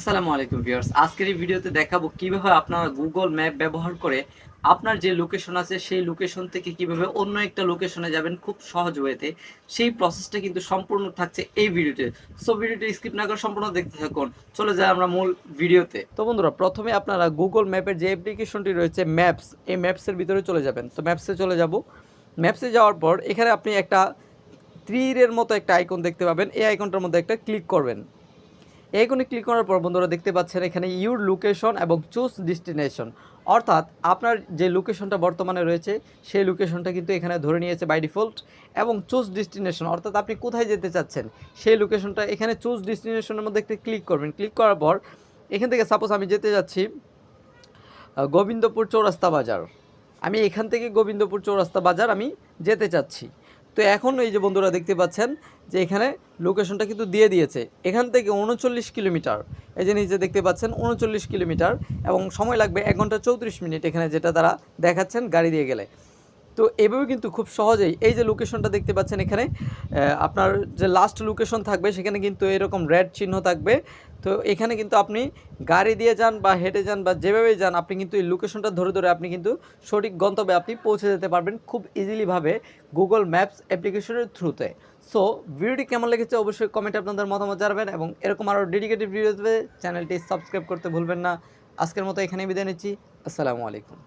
আসসালামু আলাইকুম ভিউয়ার্স। আজকের এই ভিডিওতে দেখাবো কীভাবে আপনারা গুগল ম্যাপ ব্যবহার করে আপনার যে লোকেশন আছে, সেই লোকেশন থেকে কীভাবে অন্য একটা লোকেশনে যাবেন খুব সহজ ওয়েতে। সেই প্রসেসটা কিন্তু সম্পূর্ণ থাকছে এই ভিডিওতে। সো ভিডিওটি স্কিপ না করে সম্পূর্ণ দেখতে থাকুন। চলে যাই আমরা মূল ভিডিওতে। তো বন্ধুরা, প্রথমে আপনারা গুগল ম্যাপের যে অ্যাপ্লিকেশনটি রয়েছে, ম্যাপস, এই ম্যাপসের ভিতরে চলে যাবেন। তো ম্যাপসে চলে যাব। ম্যাপসে যাওয়ার পর এখানে আপনি একটা তীরের মতো একটা আইকন দেখতে পাবেন। এই আইকনটার মধ্যে একটা ক্লিক করবেন। আইকনে ক্লিক করার পর বন্ধুরা দেখতে পাচ্ছেন এখানে ইউর লোকেশন এবং চুজ ডেস্টিনেশন অর্থাৎ আপনার যে লোকেশনটা বর্তমানে রয়েছে, সেই লোকেশনটা কিন্তু এখানে ধরে নিয়েছে বাই ডিফল্ট এবং চুজ ডেস্টিনেশন অর্থাৎ আপনি কোথায় যেতে চাচ্ছেন, সেই লোকেশনটা এখানে চুজ ডেস্টিনেশনের মধ্যে একটা ক্লিক করবেন। ক্লিক করার পর এখান থেকে সাপোজ আমি যেতে যাচ্ছি গোবিন্দপুর চৌরাস্তা বাজার। আমি এখান থেকে গোবিন্দপুর চৌরাস্তা বাজার আমি যেতে চাচ্ছি। তো এখন এই যে বন্ধুরা দেখতে পাচ্ছেন যে এখানে লোকেশনটা কিন্তু দিয়ে দিয়েছে। এখান থেকে উনচল্লিশ কিলোমিটার। এই যে নিচে দেখতে পাচ্ছেন উনচল্লিশ কিলোমিটার এবং সময় লাগবে এক ঘণ্টা চৌত্রিশ মিনিট এখানে যেটা তারা দেখাচ্ছেন গাড়ি দিয়ে গেলে। তো এভাবে কিন্তু খুব সহজেই এই যে লোকেশনটা দেখতে পাচ্ছেন এখানে আপনার যে লাস্ট লোকেশন থাকবে সেখানে কিন্তু এরকম রেড চিহ্ন থাকবে। তো এখানে কিন্তু আপনি গাড়ি দিয়ে যান বা হেঁটে যান বা যেভাবেই যান, আপনি কিন্তু এই লোকেশনটা ধরে ধরে আপনি কিন্তু সঠিক গন্তব্যে আপনি পৌঁছে যেতে পারবেন খুব ইজিলিভাবে গুগল ম্যাপস অ্যাপ্লিকেশনের থ্রুতে সো ভিডিওটি কেমন লেগেছে অবশ্যই কমেন্টে আপনাদের মতামত জানাবেন এবং এরকম আরও ডেডিকেটেড ভিডিও দেবে চ্যানেলটি সাবস্ক্রাইব করতে ভুলবেন না। আজকের মতো এখানেই বিদায় নিচ্ছি। আসসালামু আলাইকুম।